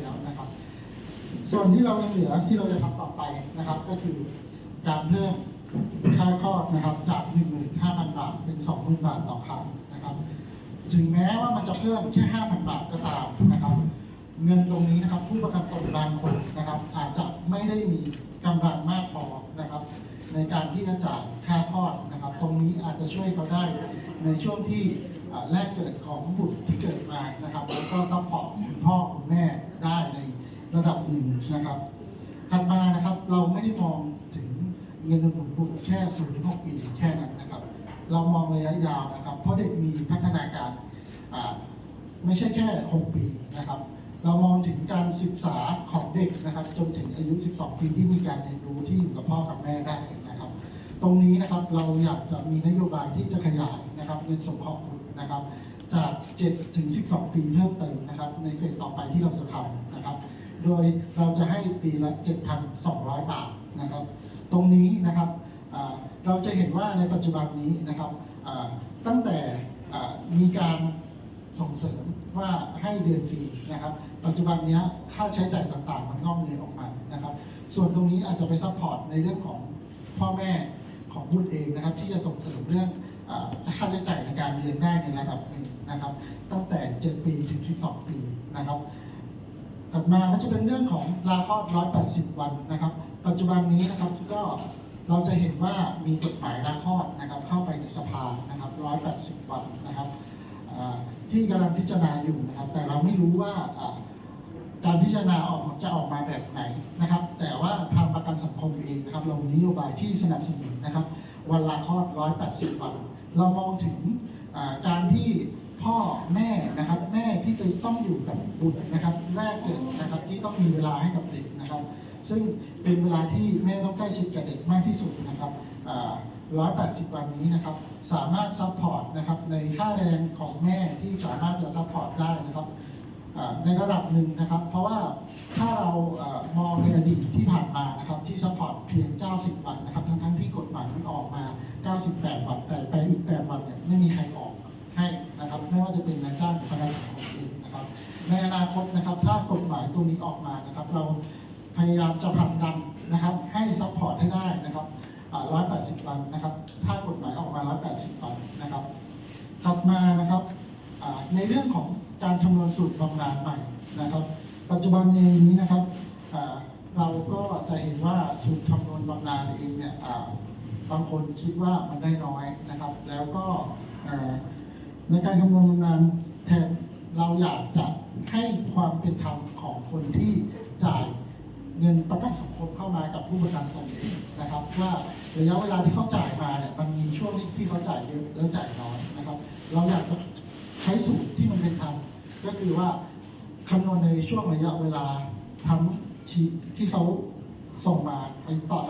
แล้วนะครับ ส่วนที่เรายังเหลือที่เราจะทำต่อไปนะครับ ก็คือการเพิ่มค่าคลอดนะครับ จาก 15,000 บาทเป็น 20,000 บาทต่อครั้งนะครับ ถึงแม้ว่ามันจะเพิ่มแค่ 5,000 บาทก็ตามนะครับ เงินตรงนี้นะครับ ผู้ประกันตนบางคนนะครับ อาจจะไม่ได้มีกำลังมากพอนะครับ ในการที่จะจ่ายค่าคลอดนะครับ ตรงนี้อาจจะช่วยเขาได้ในช่วงที่แรกเกิดของบุตรที่เกิดมานะครับ แล้วก็ซัพพอร์ตคุณพ่อคุณ แม่ได้ในระดับหนึ่งนะครับถัดมานะครับเราไม่ได้มองถึงเงินเดือนผลบุตรแค่0ูนย์หกปีแค่นั้นนะครับ เรามองระยะยาวนะครับ เพราะเด็กมีพัฒนาการไม่ใช่แค่6ปีนะครับ เรามองถึงการศึกษาของเด็กนะครับ จนถึงอายุ 12 ปีที่มีการเรียนรู้ที่อยู่กับพ่อกับแม่ได้นะครับ ตรงนี้นะครับเราอยากจะมีนโยบายที่จะขยายนะครับเงินสงเคราะห์บุตรนะครับ จาก 7 ถึง 12 ปีเพิ่มเติมนะครับ ในเฟสต่อไปที่เราจะทำนะครับ โดยเราจะให้ปีละ 7,200 บาทนะครับ ตรงนี้นะครับเราจะเห็นว่าในปัจจุบันนี้นะครับตั้งแต่มีการส่งเสริมว่าให้เดือนฟรีนะครับ ปัจจุบันนี้ค่าใช้จ่ายต่างๆ มันงอกเงยออกมานะครับ ส่วนตรงนี้อาจจะไปซัพพอร์ตในเรื่องของพ่อแม่ของบุตรเองนะครับ ที่จะส่งเสริมเรื่อง ค่าใช้จ่ายในการเรียนได้ในระดับหนึ่งนะครับ ตั้งแต่ 7 ปีถึง 12 ปีนะครับ ถัดมาก็จะเป็นเรื่องของลาคลอด 180 วันนะครับ ปัจจุบันนี้นะครับก็เราจะเห็นว่ามีกฎหมายลาคลอดนะครับ เข้าไปในสภานะครับ 180 วันนะครับที่กำลังพิจารณาอยู่นะครับ แต่เราไม่รู้ว่าอ่าการพิจารณาออกจะออกมาแบบไหนนะครับ แต่ว่าทางประกันสังคมเองนะครับ เรามีนโยบายที่สนับสนุนนะครับ วันลาคลอด 180 วัน เรามองถึงการที่พ่อแม่นะครับ แม่ที่จะต้องอยู่กับบุตรนะครับแรกเกิดนะครับที่ต้องมีเวลาให้กับเด็กนะครับ ซึ่งเป็นเวลาที่แม่ต้องใกล้ชิดกับเด็กมากที่สุดนะครับอ่า180 วันนี้นะครับ สามารถซัพพอร์ตนะครับในค่าแรงของแม่ที่สามารถจะซัพพอร์ตได้นะครับในระดับหนึ่งนะครับ เพราะว่าถ้าเรามองในอดีตที่ผ่านมานะครับที่ซัพพอร์ตเพียง 90 วันนะครับ ทั้งๆที่กฎหมายมันออกมา 98 วันแต่ไปอีก8วันเนี่ยไมีใครออกให้นะครับ ไม่ว่าจะเป็นนายจ้างหรือพนักงานของเองนะครับ ในอนาคตนะครับ ถ้ากฎหมายตัวนี้ออกมานะครับ เราพยายามจะผลักดันนะครับ ให้ซัพพอร์ตให้ได้นะครับอ่า180 วันนะครับ ถ้ากฎหมายออกมา 180 วันนะครับ ถัดมานะครับในเรื่องของการคำนวณสูตรบำนาญใหม่นะครับ ปัจจุบันเองนี้นะครับเราก็จะเห็นว่าสูตรคำนวณบำนาญเองเนี่ยบางคนคิดว่ามันได้น้อยนะครับ แล้วก็ อ่ในการคำนวณบำนาญแทนเราอยากจะให้ความเป็นธรรมของคนที่จ่ายเงินประกันสังคมเข้ามากับผู้ประกันตนเองนะครับ ว่าระยะเวลาที่เขาจ่ายมาเนี่ยมันมีช่วงที่เขาจ่ายเยอะแล้วจ่ายน้อยนะครับ เราอยากจะใช้สูตรที่มันเป็นธรรมก็คือว่าคำนวณในช่วงระยะเวลาทั้งที่เขาส่งมาไปต่อ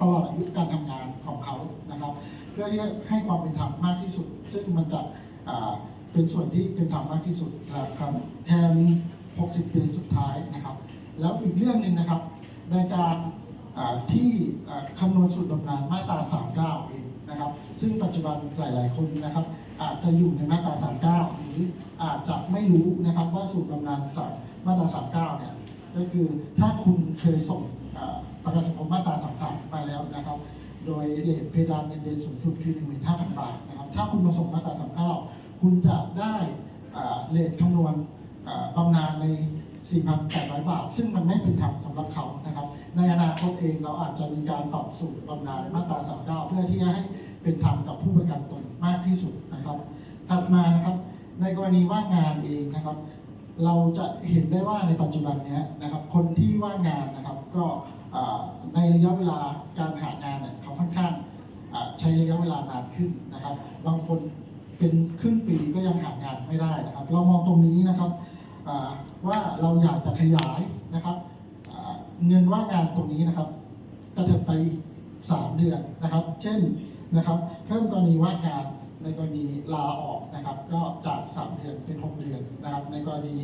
ตลอดอายุการทำงานของเขา นะครับ เพื่อที่ให้ความเป็นธรรมมากที่สุด ซึ่งมันจะเป็นส่วนที่เป็นธรรมมากที่สุดนะครับแทน 60 ปีสุดท้ายนะครับ แล้วอีกเรื่องหนึ่งนะครับในการที่คำนวณสูตรบำนาญมาตรา 39 เองนะครับ ซึ่งปัจจุบันหลาย ๆ คนนะครับ อาจจะอยู่ในมาตรา 39 หรืออาจจะไม่รู้นะครับว่าสูตรบำนาญสายมาตรา 39 เนี่ยก็คือถ้าคุณเคยส่งประกันสังคมมาตรา 33 ไปแล้วนะครับ โดยเรทเพดานเงินเดือนสูงสุดคือ15,000 บาทนะครับ ถ้าคุณมาส่งมาตรา39 คุณจะได้เรทคำนวณบำนาญใน 4,800 บาท ซึ่งมันไม่เป็นธรรมสำหรับเขานะครับ ในอนาคตเองเราอาจจะมีการตอบสูตรบำนาญมาตรา39 เพื่อที่จะให้เป็นธรรมกับผู้ประกันตนมากที่สุดนะครับ ถัดมานะครับ ในกรณีว่างงานเองนะครับ เราจะเห็นได้ว่าในปัจจุบันนี้นะครับ คนที่ว่างงานนะครับ ก็ในระยะเวลาการหางาน ระยะเวลานานขึ้นนะครับ บางคนเป็นครึ่งปีก็ยังหางานไม่ได้นะครับ เรามองตรงนี้นะครับว่าเราอยากจะขยายนะครับเงินว่างงานตรงนี้นะครับกระเถิบไป 3 เดือนนะครับ เช่นนะครับ เพิ่มกรณีว่างงานในกรณีลาออกนะครับ ก็จาก 3 เดือนเป็น 6 เดือนนะครับ ในกรณี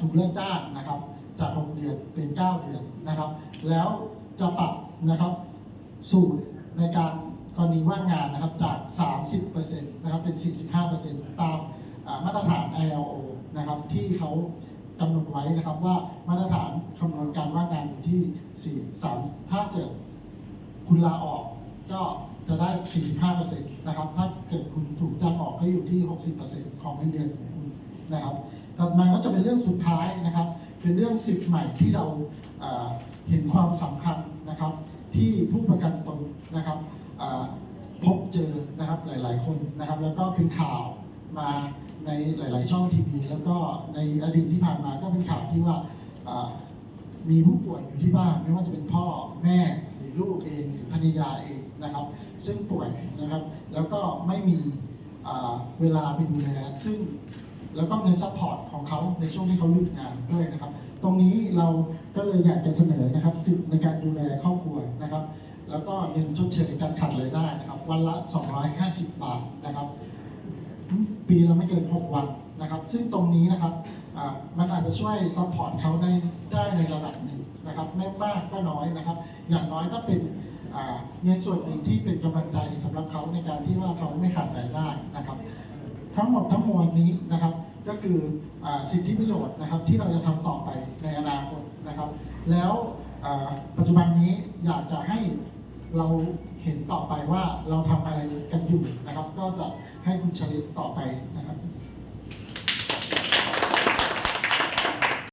ถูกเลิกจ้างนะครับ จาก 6 เดือนเป็น 9 เดือนนะครับ แล้วจะปรับนะครับสูตรในการ กรณีว่างงานนะครับจาก 30%นะครับเป็น 45%ตามอ่ามาตรฐาน ILO นะครับที่เขากำหนดไว้นะครับว่ามาตรฐานคำนวณการว่างงานอยู่ที่ 4 3 ถ้าเกิดคุณลาออกก็จะได้ 45%นะครับ ถ้าเกิดคุณถูกจ้างออกก็อยู่ที่ 60%ของเงินเดือนของคุณนะครับต่อมาก็จะเป็นเรื่องสุดท้ายนะครับ เป็นเรื่องสิทธิ์ใหม่ที่เราเห็นความสำคัญนะครับ ที่ผู้ประกันตนนะครับ พบเจอนะครับหลาย ๆ คนนะครับ แล้วก็เป็นข่าวมาในหลาย ๆ ช่องทีวีแล้วก็ในอดีตที่ผ่านมาก็เป็นข่าวที่ว่ามีผู้ป่วยอยู่ที่บ้าน ไม่ว่าจะเป็นพ่อแม่หรือลูกเองหรือภรรยาเองนะครับ ซึ่งป่วยนะครับ แล้วก็ไม่มีเวลาไปดูแลซึ่งแล้วก็เงินซัพพอร์ตของเขาในช่วงที่เขาหยุดงานด้วยนะครับ ตรงนี้เราก็เลยอยากจะเสนอนะครับสิทธิในการดูแลครอบครัวนะครับ แล้วก็เงินชดเชยการขาดรายได้นะครับ วันละ 250 บาทนะครับ ปีละไม่เกิน 6 วันนะครับ ซึ่งตรงนี้นะครับมันอาจจะช่วยซัพพอร์ตเขาได้ได้ในระดับหนึ่งนะครับ ไม่มากก็น้อยนะครับ อย่างน้อยก็เป็นเงินส่วนหนึ่งที่เป็นกำลังใจสำหรับเขาในการที่ว่าเขาไม่ขาดรายได้นะครับ ทั้งหมดทั้งมวลนี้นะครับ ก็คืออสิทธิประโยชน์นะครับ ที่เราจะทำต่อไปในอนาคตนะครับ แล้วปัจจุบันนี้อยากจะให้ เราเห็นต่อไปว่าเราทำอะไรกันอยู่นะครับ ก็จะให้คุณชลิตต่อไปนะครับ